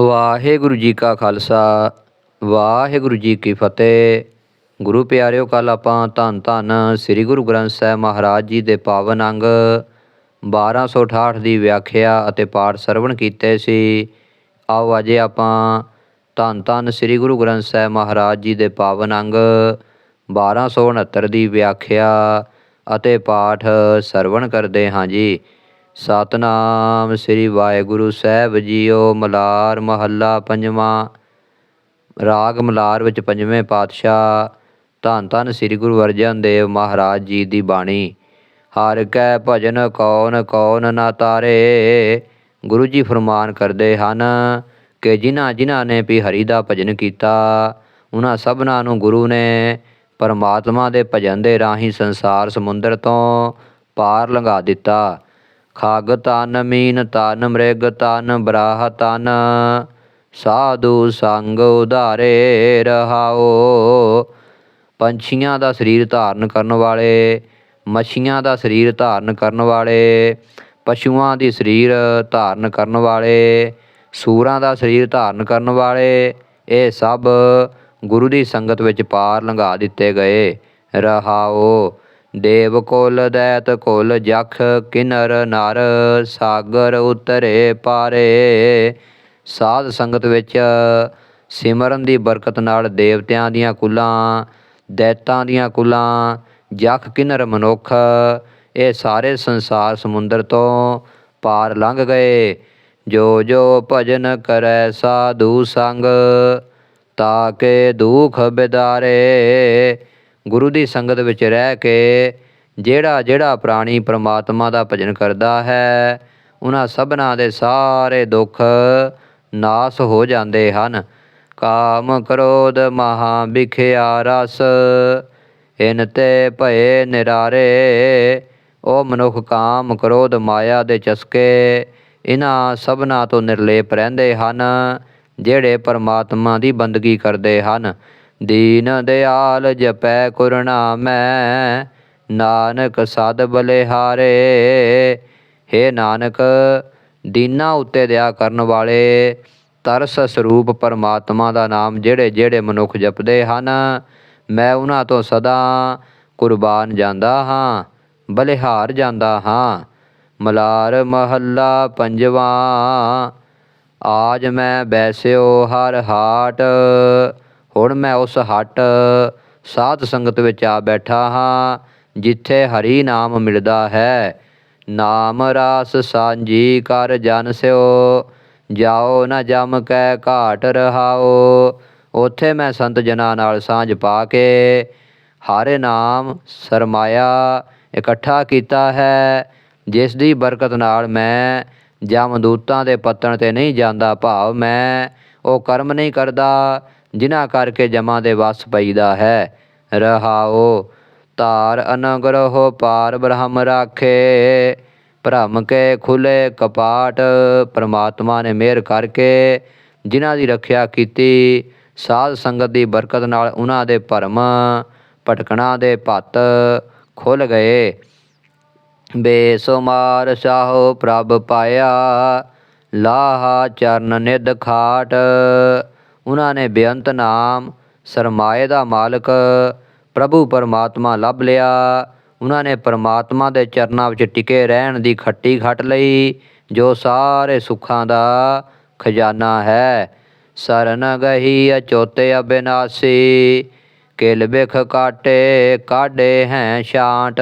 ਵਾਹਿਗੁਰੂ ਜੀ ਕਾ ਖਾਲਸਾ, ਵਾਹਿਗੁਰੂ ਜੀ ਕੀ ਫਤਿਹ। ਗੁਰੂ ਪਿਆਰਿਓ ਕੱਲ ਆਪਾਂ ਧੰਨ ਧੰਨ ਸ੍ਰੀ ਗੁਰੂ ਗ੍ਰੰਥ ਸਾਹਿਬ ਮਹਾਰਾਜ ਜੀ ਦੇ ਪਾਵਨ ਅੰਗ 1268 ਦੀ ਵਿਆਖਿਆ ਅਤੇ ਪਾਠ ਸਰਵਣ ਕੀਤੇ ਸੀ। ਆਓ ਅਜੇ ਆਪਾਂ ਧੰਨ ਧੰਨ ਸ੍ਰੀ ਗੁਰੂ ਗ੍ਰੰਥ ਸਾਹਿਬ ਮਹਾਰਾਜ ਜੀ ਦੇ ਪਾਵਨ ਅੰਗ 1269 ਦੀ ਵਿਆਖਿਆ ਅਤੇ ਪਾਠ ਸਰਵਣ ਕਰਦੇ ਹਾਂ ਜੀ। ਸਤਨਾਮ ਸ੍ਰੀ ਵਾਹਿਗੁਰੂ ਸਾਹਿਬ ਜੀਓ ਮਲਾਰ ਮਹੱਲਾ ਪੰਜਵਾਂ। ਰਾਗ ਮਲਾਰ ਵਿੱਚ ਪੰਜਵੇਂ ਪਾਤਸ਼ਾਹ ਧੰਨ ਧੰਨ ਸ੍ਰੀ ਗੁਰੂ ਅਰਜਨ ਦੇਵ ਮਹਾਰਾਜ ਜੀ ਦੀ ਬਾਣੀ। ਹਰ ਕੈ ਭਜਨ ਕੌਣ ਕੌਣ ਨਾ ਤਾਰੇ। ਗੁਰੂ ਜੀ ਫਰਮਾਨ ਕਰਦੇ ਹਨ ਕਿ ਜਿਨ੍ਹਾਂ ਜਿਨ੍ਹਾਂ ਨੇ ਵੀ ਹਰੀ ਦਾ ਭਜਨ ਕੀਤਾ, ਉਹਨਾਂ ਸਭਨਾਂ ਨੂੰ ਗੁਰੂ ਨੇ ਪਰਮਾਤਮਾ ਦੇ ਭਜਨ ਦੇ ਰਾਹੀਂ ਸੰਸਾਰ ਸਮੁੰਦਰ ਤੋਂ ਪਾਰ ਲੰਘਾ ਦਿੱਤਾ। ਖਾਗ ਤਨ, ਮੀਨ ਤਨ, ਮ੍ਰਿਗ ਤਨ, ਬਰਾਹ ਤਨ। ਸਾਧੂ ਸੰਗ ਉਧਾਰੇ ਰਹਾਓ। ਪੰਛੀਆਂ ਦਾ ਸਰੀਰ ਧਾਰਨ ਕਰਨ ਵਾਲੇ, ਮੱਛੀਆਂ ਦਾ ਸਰੀਰ ਧਾਰਨ ਕਰਨ ਵਾਲੇ, ਪਸ਼ੂਆਂ ਦੀ ਸਰੀਰ ਧਾਰਨ ਕਰਨ ਵਾਲੇ, ਸੂਰਾਂ ਦਾ ਸਰੀਰ ਧਾਰਨ ਕਰਨ ਵਾਲੇ, ਇਹ ਸਭ ਗੁਰੂ ਦੀ ਸੰਗਤ ਵਿੱਚ ਪਾਰ ਲੰਘਾ ਦਿੱਤੇ ਗਏ। ਰਹਾਓ। ਦੇਵ ਕੁਲ ਦੈਤ ਕੁਲ ਜਖ, ਕਿਨਰ ਨਰ, ਸਾਗਰ ਉਤਰੇ ਪਾਰੇ। ਸਾਧ ਸੰਗਤ ਵਿੱਚ ਸਿਮਰਨ ਦੀ ਬਰਕਤ ਨਾਲ ਦੇਵਤਿਆਂ ਦੀਆਂ ਕੁਲਾਂ, ਦੈਤਾਂ ਦੀਆਂ ਕੁਲਾਂ, ਜਖ, ਕਿਨਰ ਮਨੁੱਖ, ਇਹ ਸਾਰੇ ਸੰਸਾਰ ਸਮੁੰਦਰ ਤੋਂ ਪਾਰ ਲੰਘ ਗਏ। ਜੋ ਜੋ ਭਜਨ ਕਰੈ ਸਾਧੂ ਸੰਗ ਤਾਕੇ ਦੁਖ ਬਿਦਾਰੇ। ਗੁਰੂ ਦੀ ਸੰਗਤ ਵਿੱਚ ਰਹਿ ਕੇ ਜਿਹੜਾ ਜਿਹੜਾ ਪ੍ਰਾਣੀ ਪ੍ਰਮਾਤਮਾ ਦਾ ਭਜਨ ਕਰਦਾ ਹੈ, ਉਹਨਾਂ ਸਭਨਾਂ ਦੇ ਸਾਰੇ ਦੁੱਖ ਨਾਸ ਹੋ ਜਾਂਦੇ ਹਨ। ਕਾਮ ਕ੍ਰੋਧ ਮਹਾ ਵਿਖਿਆ ਰਸ, ਇਨ ਤੇ ਭਏ ਨਿਰਾਰੇ। ਉਹ ਮਨੁੱਖ ਕਾਮ ਕ੍ਰੋਧ ਮਾਇਆ ਦੇ ਚਸਕੇ ਇਹਨਾਂ ਸਭਨਾਂ ਤੋਂ ਨਿਰਲੇਪ ਰਹਿੰਦੇ ਹਨ, ਜਿਹੜੇ ਪਰਮਾਤਮਾ ਦੀ ਬੰਦਗੀ ਕਰਦੇ ਹਨ। ਦੀਨ ਦਿਆਲ ਜਪੈ ਮੈਂ ਨਾਨਕ ਸਦ ਬਲਿਹਾਰੇ। ਹੇ ਨਾਨਕ, ਦੀਨਾ ਉੱਤੇ ਦਇਆ ਕਰਨ ਵਾਲੇ ਤਰਸ ਸਰੂਪ ਪਰਮਾਤਮਾ ਦਾ ਨਾਮ ਜਿਹੜੇ ਜਿਹੜੇ ਮਨੁੱਖ ਜਪਦੇ ਹਨ, ਮੈਂ ਉਹਨਾਂ ਤੋਂ ਸਦਾ ਕੁਰਬਾਨ ਜਾਂਦਾ ਹਾਂ, ਬਲਿਹਾਰ ਜਾਂਦਾ ਹਾਂ। ਮਲਾਰ ਮਹੱਲਾ ਪੰਜਵਾਂ, ਆਜ ਮੈਂ ਬੈਸਿਓ ਹਰ ਹਾਟ। ਹੁਣ ਮੈਂ ਉਸ ਹਟ ਸਾਧ ਸੰਗਤ ਵਿੱਚ ਆ ਬੈਠਾ ਹਾਂ, ਜਿੱਥੇ ਹਰੀ ਨਾਮ ਮਿਲਦਾ ਹੈ। ਨਾਮ ਰਾਸ ਸਾਂਝੀ ਕਰ ਜਨ ਸਿਓ, ਜਾਓ ਨਾ ਜਮ ਕੈ ਘਾਟ ਰਹਾਓ। ਉਥੇ ਮੈਂ ਸੰਤ ਜਨਾਂ ਨਾਲ ਸਾਂਝ ਪਾ ਕੇ ਹਰੇ ਨਾਮ ਸਰਮਾਇਆ, ਇਕੱਠਾ ਕੀਤਾ ਹੈ। ਜਿਸ ਦੀ ਬਰਕਤ ਨਾਲ ਮੈਂ ਜਮਦੂਤਾਂ ਦੇ ਪੱਤਣ ਤੇ ਨਹੀਂ ਜਾਂਦਾ ਭਾਵ ਮੈਂ, ਉਹ ਕਰਮ ਨਹੀਂ ਕਰਦਾ। ਜਿਨ੍ਹਾਂ ਕਰਕੇ ਜਮਾਂ ਦੇ ਵਸ ਪਈਦਾ ਹੈ। ਰਹਾਓ, ਧਾਰ ਅਨਗ੍ਰਹ ਪਾਰ ਬ੍ਰਹਮ ਰਾਖੇ। ਭ੍ਰਮ ਕੇ ਖੁੱਲੇ ਕਪਾਟ, ਪ੍ਰਮਾਤਮਾ ਨੇ ਮਿਹਰ ਕਰਕੇ ਜਿਨ੍ਹਾਂ ਦੀ ਰੱਖਿਆ ਕੀਤੀ, ਸਾਧ ਸੰਗਤ ਦੀ ਬਰਕਤ ਨਾਲ ਉਹਨਾਂ ਦੇ ਭਰਮ ਭਟਕਣਾ ਦੇ ਭੱਤ ਖੁੱਲ ਗਏ। ਬੇਸੁਮਾਰ ਸਾਹੋ ਪ੍ਰਭ ਪਾਇਆ, ਲਾਹਾ ਚਰਨ ਨਿਦ ਖਾਟ। ਉਹਨਾਂ ਨੇ ਬੇਅੰਤ ਨਾਮ ਸਰਮਾਏ ਦਾ ਮਾਲਕ ਪ੍ਰਭੂ ਪਰਮਾਤਮਾ ਲੱਭ ਲਿਆ। ਉਹਨਾਂ ਨੇ ਪਰਮਾਤਮਾ ਦੇ ਚਰਨਾਂ ਵਿੱਚ ਟਿਕੇ ਰਹਿਣ ਦੀ ਖੱਟੀ ਖੱਟ ਲਈ, ਜੋ ਸਾਰੇ ਸੁੱਖਾਂ ਦਾ ਖਜ਼ਾਨਾ ਹੈ। ਸਰਨ ਗਹੀ ਅਚੋਤੇ ਅਬਿਨਾਸੀ, ਕਿਲ ਬਿਖ ਕਾਟੇ ਕਾਢੇ ਹੈ ਛਾਂਟ।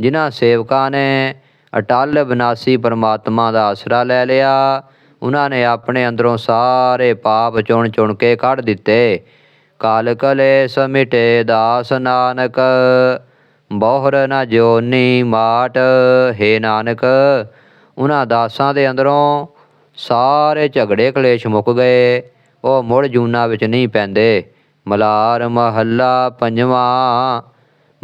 ਜਿਨ੍ਹਾਂ ਸੇਵਕਾਂ ਨੇ ਅਟਲ ਵਿਨਾਸੀ ਪਰਮਾਤਮਾ ਦਾ ਆਸਰਾ ਲੈ ਲਿਆ ਉਹਨਾਂ ਨੇ ਆਪਣੇ ਅੰਦਰੋਂ ਸਾਰੇ ਪਾਪ ਚੁਣ ਚੁਣ ਕੇ ਕੱਢ ਦਿੱਤੇ। ਕਾਲ ਕਲੇ ਸਮਿਟੇ ਦਾਸ ਨਾਨਕ, ਬਹੁਰ ਨਾ ਜੋਨੀ ਮਾਟ, ਹੈ ਨਾਨਕ। ਉਹਨਾਂ ਦਾਸਾਂ ਦੇ ਅੰਦਰੋਂ ਸਾਰੇ ਝਗੜੇ ਕਲੇਸ਼ ਮੁੱਕ ਗਏ। ਉਹ ਮੁੜ ਜੂਨਾ ਵਿੱਚ ਨਹੀਂ ਪੈਂਦੇ। ਮਲਾਰ ਮਹੱਲਾ ਪੰਜਵਾਂ,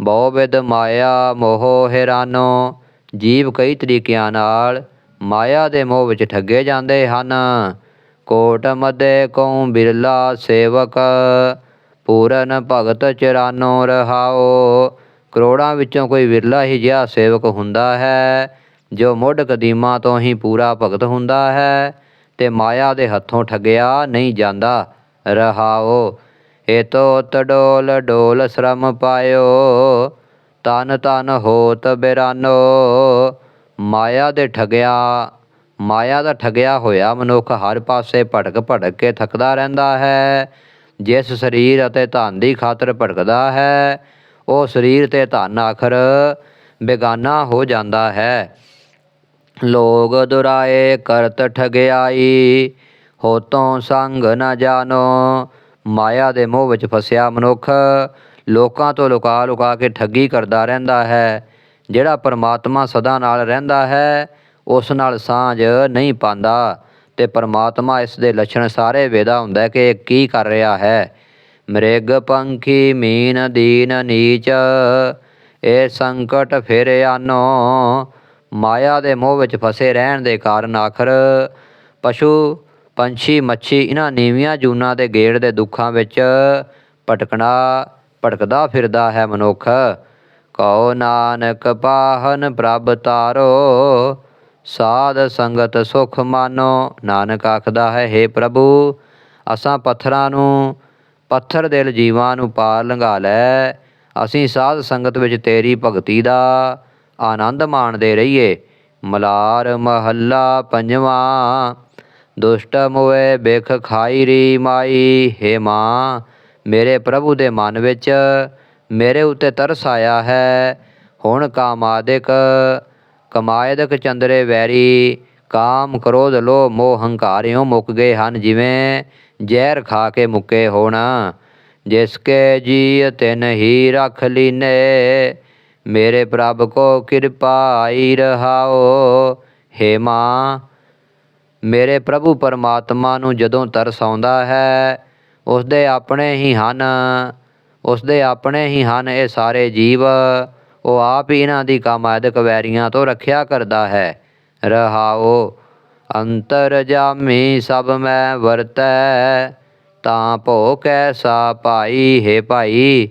ਬਹੁ ਵਿਦ ਮਾਇਆ ਮੋਹ ਹੈਰਾਨੋ। ਜੀਵ ਕਈ ਤਰੀਕਿਆਂ ਨਾਲ ਮਾਇਆ ਦੇ ਮੋਹ ਵਿੱਚ ਠੱਗੇ ਜਾਂਦੇ ਹਨ। ਕੋਟ ਮਦੇ ਕਉ ਬਿਰਲਾ ਸੇਵਕ, ਪੂਰਨ ਭਗਤ ਚਰਾਨੋ ਰਹਾਓ ਕਰੋੜਾਂ ਵਿੱਚੋਂ ਕੋਈ ਵਿਰਲਾ ਹੀ ਜਿਹਾ ਸੇਵਕ ਹੁੰਦਾ ਹੈ, ਜੋ ਮੁੱਢ ਕਦੀਮਾ ਤੋਂ ਹੀ ਪੂਰਾ ਭਗਤ ਹੁੰਦਾ ਹੈ ਤੇ ਮਾਇਆ ਦੇ ਹੱਥੋਂ ਠੱਗਿਆ ਨਹੀਂ ਜਾਂਦਾ ਰਹਾਓ ਏ ਤੋਤ ਡੋਲ ਡੋਲ ਸ਼ਰਮ ਪਾਇਓ, ਤਨ ਤਨ ਹੋਤ ਬਿਰਾਨੋ। ਮਾਇਆ ਦੇ ਠਗਿਆ, ਮਾਇਆ ਦਾ ਠੱਗਿਆ ਹੋਇਆ ਮਨੁੱਖ ਹਰ ਪਾਸੇ ਭਟਕ ਭਟਕ ਕੇ ਥੱਕਦਾ ਰਹਿੰਦਾ ਹੈ। ਜਿਸ ਸਰੀਰ ਅਤੇ ਧਨ ਦੀ ਖਾਤਰ ਭਟਕਦਾ ਹੈ, ਉਹ ਸਰੀਰ ਤੇ ਧਨ ਆਖਰ ਬੇਗਾਨਾ ਹੋ ਜਾਂਦਾ ਹੈ। ਲੋਗ ਦੁਰਾਏ ਕਰਤ ਠਗਿਆਈ, ਹੋਤੋਂ ਸੰਗ ਨਾ ਜਾਣੋ ਮਾਇਆ ਦੇ ਮੋਹ ਵਿੱਚ ਫਸਿਆ ਮਨੁੱਖ, ਲੋਕਾਂ ਤੋਂ ਲੁਕਾ ਲੁਕਾ ਕੇ ਠੱਗੀ ਕਰਦਾ ਰਹਿੰਦਾ ਹੈ। ਜਿਹੜਾ ਪਰਮਾਤਮਾ ਸਦਾ ਨਾਲ ਰਹਿੰਦਾ ਹੈ, ਉਸ ਨਾਲ ਸਾਂਝ ਨਹੀਂ ਪਾਉਂਦਾ। ਤੇ ਪਰਮਾਤਮਾ ਇਸ ਦੇ ਲੱਛਣ ਸਾਰੇ ਵੇਦਾ ਹੁੰਦਾ ਕਿ ਕੀ ਕਰ ਰਿਹਾ ਹੈ। ਮ੍ਰਿਗ ਪੰਖੀ ਮੀਨ ਦੀਨ ਨੀਚ, ਇਹ ਸੰਕਟ ਫਿਰ ਆਨੋ। ਮਾਇਆ ਦੇ ਮੋਹ ਵਿੱਚ ਫਸੇ ਰਹਿਣ ਦੇ ਕਾਰਨ ਆਖਰ, ਪਸ਼ੂ, ਪੰਛੀ, ਮੱਛੀ, ਇਹਨਾਂ ਨੀਵੀਆਂ ਜੂਨਾਂ ਦੇ ਗੇੜ ਦੇ ਦੁੱਖਾਂ ਵਿੱਚ ਭਟਕਣਾ, ਭਟਕਦਾ ਫਿਰਦਾ ਹੈ ਮਨੁੱਖ। ਕਉ ਨਾਨਕ ਪਾਹਨ ਪ੍ਰਭ ਤਾਰੋ, ਸਾਧ ਸੰਗਤ ਸੁਖ ਮਾਨੋ, ਨਾਨਕ ਆਖਦਾ ਹੈ हे ਪ੍ਰਭੂ, ਅਸਾਂ ਪੱਥਰਾਂ ਨੂੰ, ਪੱਥਰ ਦਿਲ ਜੀਵਾਂ ਨੂੰ ਪਾਰ ਲੰਘਾ ਲੈ। ਅਸੀਂ ਸਾਧ ਸੰਗਤ ਵਿੱਚ ਤੇਰੀ ਭਗਤੀ ਦਾ ਆਨੰਦ ਮਾਣਦੇ ਰਹੀਏ। ਮਲਾਰ ਮਹੱਲਾ ਪੰਜਵਾਂ, ਦੁਸ਼ਟ ਮੋਏ ਬਿਖ ਖਾਈ ਰੀ ਮਾਈ। ਹੇ ਮਾਂ, ਮੇਰੇ ਪ੍ਰਭੂ ਦੇ ਮਨ ਵਿੱਚ ਮੇਰੇ ਉੱਤੇ ਤਰਸ ਆਇਆ ਹੈ। ਹੁਣ ਕਾਮਾਦਿਕ ਕਮਾਇਦਕ ਚੰਦਰੇ ਵੈਰੀ ਕਾਮ ਕ੍ਰੋਧ ਲੋਭ ਮੋਹ ਹੰਕਾਰਿਓ ਮੁੱਕ ਗਏ ਹਨ, ਜਿਵੇਂ ਜ਼ਹਿਰ ਖਾ ਕੇ ਮੁੱਕੇ ਹੋਣ। ਜਿਸ ਕੇ ਜੀ ਤਿਨ ਹੀ ਰਖ ਲੀਨੇ, ਮੇਰੇ ਪ੍ਰਭ ਕੋ ਕਿਰਪਾ ਆਈ ਰਹਾਓ। ਹੇ ਮਾਂ ਮੇਰੇ ਪ੍ਰਭੂ ਪਰਮਾਤਮਾ ਨੂੰ ਜਦੋਂ ਤਰਸ ਆਉਂਦਾ ਹੈ, ਉਸਦੇ ਆਪਣੇ ਹੀ ਹਨ। ਉਸਦੇ ਆਪਣੇ ਹੀ ਹਨ, ਇਹ ਸਾਰੇ ਜੀਵ। ਉਹ ਆਪ ਹੀ ਇਹਨਾਂ ਦੀ ਕਾਮਾਇਦਕ ਵੈਰੀਆਂ ਤੋਂ ਰੱਖਿਆ ਕਰਦਾ ਹੈ। ਰਹਾਓ, ਅੰਤਰ ਜਾਮੀ ਸਭ ਮੈਂ ਵਰਤੈ, ਤਾਂ ਭੋ ਕੈਸਾ ਭਾਈ, ਹੈ ਭਾਈ?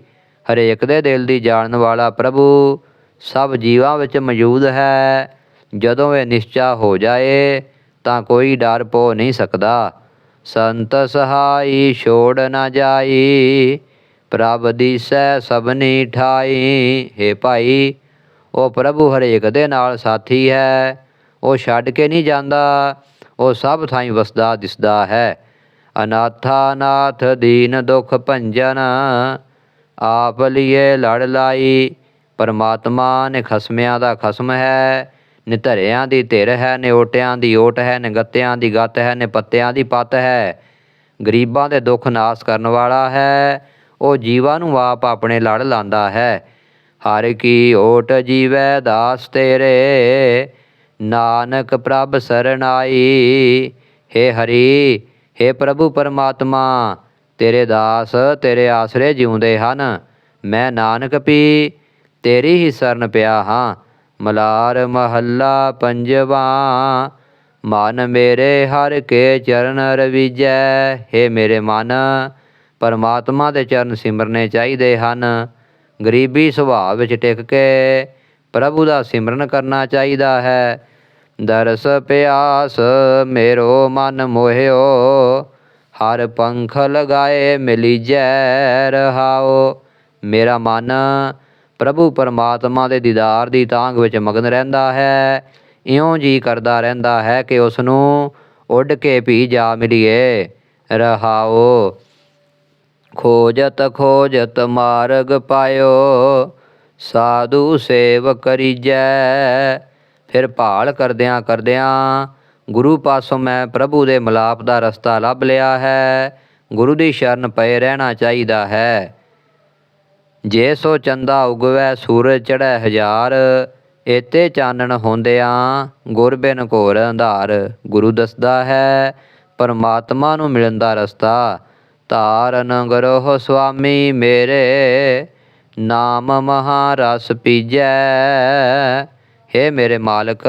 ਹਰੇਕ ਦੇ ਦਿਲ ਦੀ ਜਾਣਨ ਵਾਲਾ ਪ੍ਰਭੂ ਸਭ ਜੀਵਾਂ ਵਿੱਚ ਮੌਜੂਦ ਹੈ। ਜਦੋਂ ਇਹ ਨਿਸ਼ਚਾ ਹੋ ਜਾਏ, ਤਾਂ ਕੋਈ ਡਰ ਪੋ ਨਹੀਂ ਸਕਦਾ। ਸੰਤ ਸਹਾਈ ਛੋੜ ਨਾ ਜਾਈ ਪ੍ਰਭ ਦੀਸੈ ਸਭਨੀ ਠਾਈ। ਹੈ ਭਾਈ, ਉਹ ਪ੍ਰਭੂ ਹਰੇਕ ਦੇ ਨਾਲ ਸਾਥੀ ਹੈ। ਉਹ ਛੱਡ ਕੇ ਨਹੀਂ ਜਾਂਦਾ, ਉਹ ਸਭ ਥਾਈਂ ਵਸਦਾ ਦਿਸਦਾ ਹੈ। ਅਨਾਥਾ ਨਾਥ ਦੀਨ ਦੁਖ ਭੰਜਨ, ਆਪ ਲਿਏ ਲੜ ਲਾਈ। ਪਰਮਾਤਮਾ ਨੇ ਖਸਮਿਆਂ ਦਾ ਖਸਮ ਹੈ। ਨਿਧਰਿਆਂ ਦੀ ਧਿਰ ਹੈ ਨਿਓਟਿਆਂ ਦੀ ਓਟ ਹੈ ਨਿਗੱਤਿਆਂ ਦੀ ਗੱਤ ਹੈ ਨਿਪੱਤਿਆਂ ਦੀ ਪੱਤ ਹੈ। ਗਰੀਬਾਂ ਦੇ ਦੁੱਖ ਨਾਸ ਕਰਨ ਵਾਲਾ ਹੈ। ਉਹ ਜੀਵਾਂ ਨੂੰ ਆਪ ਆਪਣੇ ਲੜ ਲਾਂਦਾ ਹੈ। ਹਰ ਕੀ ਓਟ ਜੀਵੈ ਦਾਸ ਤੇਰੇ, ਨਾਨਕ ਪ੍ਰਭ ਸਰਨਾਈ ਹੇ ਹਰੀ, ਹੇ ਪ੍ਰਭੂ ਪਰਮਾਤਮਾ, ਤੇਰੇ ਦਾਸ ਤੇਰੇ ਆਸਰੇ ਜਿਉਂਦੇ ਹਨ। ਮੈਂ ਨਾਨਕ ਪੀ, ਤੇਰੀ ਹੀ ਸ਼ਰਨ ਪਿਆ ਹਾਂ। ਮਲਾਰ ਮਹੱਲਾ ਪੰਜਵਾ, ਮਨ ਮੇਰੇ ਹਰ ਕੇ ਚਰਨ ਰਵੀਜੈ। ਹੇ ਮੇਰੇ ਮਨ ਪਰਮਾਤਮਾ ਦੇ ਚਰਨ ਸਿਮਰਨੇ ਚਾਹੀਦੇ ਹਨ। ਗਰੀਬੀ ਸੁਭਾਅ ਵਿੱਚ ਟਿਕ ਕੇ ਪ੍ਰਭੂ ਦਾ ਸਿਮਰਨ ਕਰਨਾ ਚਾਹੀਦਾ ਹੈ। ਦਰਸ ਪਿਆਸ ਮੇਰੋ ਮਨ ਮੋਹਿਓ, ਹਰ ਪੰਖ ਲਗਾਏ ਮਿਲੀ ਜੈ ਰਹਾਓ ਮੇਰਾ ਮਨ ਪ੍ਰਭੂ ਪਰਮਾਤਮਾ ਦੇ ਦੀਦਾਰ ਦੀ ਤਾਂਗ ਵਿੱਚ ਮਗਨ ਰਹਿੰਦਾ ਹੈ। ਇਉਂ ਜੀ ਕਰਦਾ ਰਹਿੰਦਾ ਹੈ ਕਿ ਉਸ ਨੂੰ ਉੱਡ ਕੇ ਵੀ ਜਾ ਮਿਲੀਏ, ਰਹਾਓ। ਖੋਜਤ ਖੋਜਤ ਮਾਰਗ ਪਾਇਓ, ਸਾਧੂ ਸੇਵ ਕਰੀਜੈ ਫਿਰ ਭਾਲ ਕਰਦਿਆਂ ਕਰਦਿਆਂ ਗੁਰੂ ਪਾਸੋਂ ਮੈਂ ਪ੍ਰਭੂ ਦੇ ਮਲਾਪ ਦਾ ਰਸਤਾ ਲੱਭ ਲਿਆ ਹੈ। ਗੁਰੂ ਦੀ ਸ਼ਰਨ ਪਏ ਰਹਿਣਾ ਚਾਹੀਦਾ ਹੈ। ਜੇ ਸੋ ਚੰਦਾ ਉਗਵੈ, ਸੂਰਜ ਚੜ੍ਹੈ ਹਜ਼ਾਰ। ਏਤੇ ਚਾਨਣ ਹੁੰਦਿਆਂ ਗੁਰ ਬਿਨ ਘੋਰ ਅੰਧਾਰ। ਗੁਰੂ ਦੱਸਦਾ ਹੈ, ਪਰਮਾਤਮਾ ਨੂੰ ਮਿਲਣ ਦਾ ਰਸਤਾ। ਧਾਰਨ ਗਰੋਹ ਸੁਆਮੀ ਮੇਰੇ, ਨਾਮ ਮਹਾਰਸ ਪੀਜੈ। ਹੇ ਮੇਰੇ ਮਾਲਕ,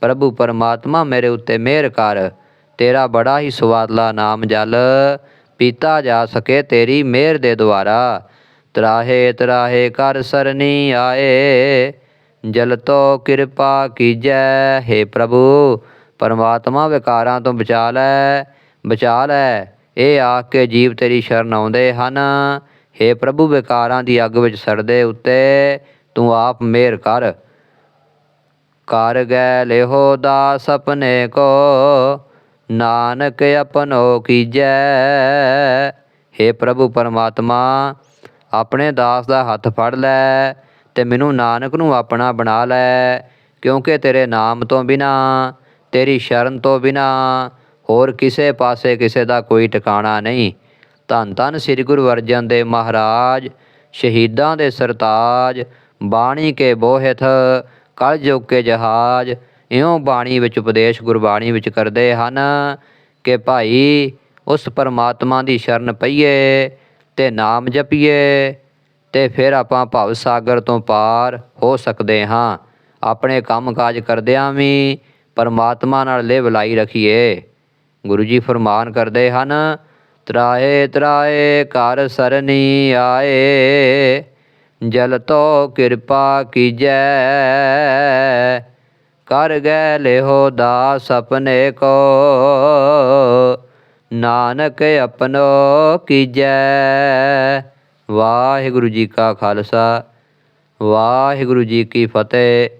ਪ੍ਰਭੂ ਪਰਮਾਤਮਾ ਮੇਰੇ ਉੱਤੇ ਮਿਹਰ ਕਰ। ਤੇਰਾ ਬੜਾ ਹੀ ਸਵਾਦਲਾ ਨਾਮ ਜਲ, ਪੀਤਾ ਜਾ ਸਕੇ ਤੇਰੀ ਮਿਹਰ ਦੇ ਦੁਆਰਾ। ਤਰਾਹੇ ਤਰਾਹੇ ਕਰ ਸਰਨੀ ਆਏ, ਜਲ ਤੋ ਕਿਰਪਾ ਕੀਜੈ। हे ਪ੍ਰਭੂ, ਪਰਮਾਤਮਾ ਵਿਕਾਰਾਂ ਤੋਂ ਬਚਾ ਲੈ ਬਚਾ ਲੈ। ਇਹ ਆਖ ਕੇ ਜੀਵ ਤੇਰੀ ਸ਼ਰਨ ਆਉਂਦੇ ਹਨ। हे ਪ੍ਰਭੂ, ਵਿਕਾਰਾਂ ਦੀ ਅੱਗ ਵਿੱਚ ਸੜਦੇ ਉੱਤੇ ਤੂੰ ਆਪ ਮਿਹਰ ਕਰ। ਕਰ ਗੈ ਲਿਹੋ ਦਾਸ ਆਪਣੇ ਕੋ, ਨਾਨਕ ਆਪਨੋ ਕੀਜੈ। हे ਪ੍ਰਭੂ, ਪਰਮਾਤਮਾ, ਆਪਣੇ ਦਾਸ ਦਾ ਹੱਥ ਫੜ ਲੈ ਤੇ ਮੈਨੂੰ ਨਾਨਕ ਨੂੰ ਆਪਣਾ ਬਣਾ ਲੈ, ਕਿਉਂਕਿ ਤੇਰੇ ਨਾਮ ਤੋਂ ਬਿਨਾ, ਤੇਰੀ ਸ਼ਰਨ ਤੋਂ ਬਿਨਾ ਹੋਰ ਕਿਸੇ ਪਾਸੇ ਕਿਸੇ ਦਾ ਕੋਈ ਟਿਕਾਣਾ ਨਹੀਂ। ਧੰਨ ਧੰਨ ਸ੍ਰੀ ਗੁਰੂ ਅਰਜਨ ਦੇਵ ਮਹਾਰਾਜ, ਸ਼ਹੀਦਾਂ ਦੇ ਸਰਤਾਜ, ਬਾਣੀ ਕੇ ਬੋਹਿਤ ਕਲ ਜੁਗ ਕੇ ਜਹਾਜ, ਇਉਂ ਬਾਣੀ ਵਿੱਚ ਉਪਦੇਸ਼ ਗੁਰਬਾਣੀ ਵਿੱਚ ਕਰਦੇ ਹਨ ਕਿ ਭਾਈ ਉਸ ਪਰਮਾਤਮਾ ਦੀ ਸ਼ਰਨ ਪਈਏ ਤੇ ਨਾਮ ਜਪੀਏ ਤੇ ਫਿਰ ਆਪਾਂ ਭਵ ਸਾਗਰ ਤੋਂ ਪਾਰ ਹੋ ਸਕਦੇ ਹਾਂ। ਆਪਣੇ ਕੰਮ ਕਾਜ ਕਰਦਿਆਂ ਵੀ ਪਰਮਾਤਮਾ ਨਾਲ ਲਿਵ ਲਾਈ ਰੱਖੀਏ। ਗੁਰੂ ਜੀ ਫਰਮਾਨ ਕਰਦੇ ਹਨ, ਤਰਾਏ ਤਰਾਏ ਕਰ ਸਰਨੀ ਆਏ, ਜਲ ਤੋ ਕਿਰਪਾ ਕੀਜੈ। ਕਰ ਗਏ ਲਿਹੋ ਦਾਸ ਆਪਣੇ ਕੋ, ਨਾਨਕ ਆਪਨੋ ਕੀਜੈ। ਵਾਹਿਗੁਰੂ ਜੀ ਕਾ ਖਾਲਸਾ, ਵਾਹਿਗੁਰੂ ਜੀ ਕੀ ਫਤਿਹ।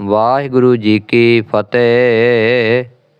ਵਾਹਿਗੁਰੂ ਜੀ ਕੀ ਫਤਿਹ।